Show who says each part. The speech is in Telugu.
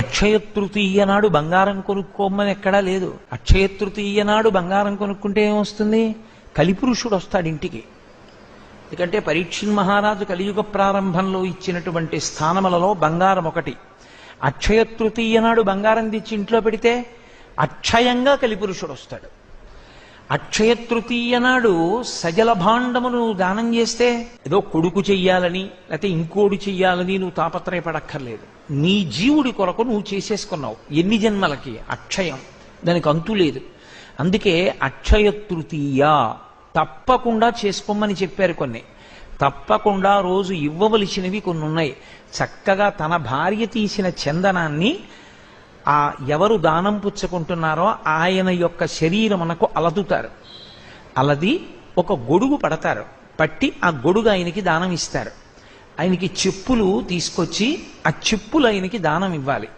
Speaker 1: అక్షయ తృతీయ నాడు బంగారం కొనుక్కోమని ఎక్కడా లేదు. అక్షయ తృతీయ నాడు బంగారం కొనుక్కుంటే ఏమొస్తుంది? కలిపురుషుడు వస్తాడు ఇంటికి. ఎందుకంటే పరీక్షణ్ మహారాజు కలియుగ ప్రారంభంలో ఇచ్చినటువంటి స్థానములలో బంగారం ఒకటి. అక్షయ తృతీయ నాడు బంగారం తెచ్చి ఇంట్లో పెడితే అక్షయంగా కలిపురుషుడు వస్తాడు అక్షయ తృతీయ నాడు సజల భాండమును నువ్వు దానం చేస్తే ఏదో కొడుకు చెయ్యాలని లేకపోతే ఇంకోడు చెయ్యాలని నువ్వు తాపత్రయపడక్కర్లేదు. నీ జీవుడి కొరకు నువ్వు చేసేసుకున్నావు. ఎన్ని జన్మలకి? అక్షయం. దానికి అంతు లేదు. అందుకే అక్షయ తృతీయ తప్పకుండా చేసుకోమని చెప్పారు కొన్ని. తప్పకుండా రోజు ఇవ్వవలసినవి కొన్ని ఉన్నాయి చక్కగా తన భార్య తీసిన చందనాన్ని ఆ ఎవరు దానం పుచ్చుకుంటున్నారో ఆయన యొక్క శరీరమునకు అలదుతారు. అలది ఒక గొడుగు పడతారు. పట్టి ఆ గొడుగు ఆయనకి దానం ఇస్తారు. ఆయనకి చెప్పులు తీసుకొచ్చి ఆ చెప్పులు ఆయనకి దానం ఇవ్వాలి.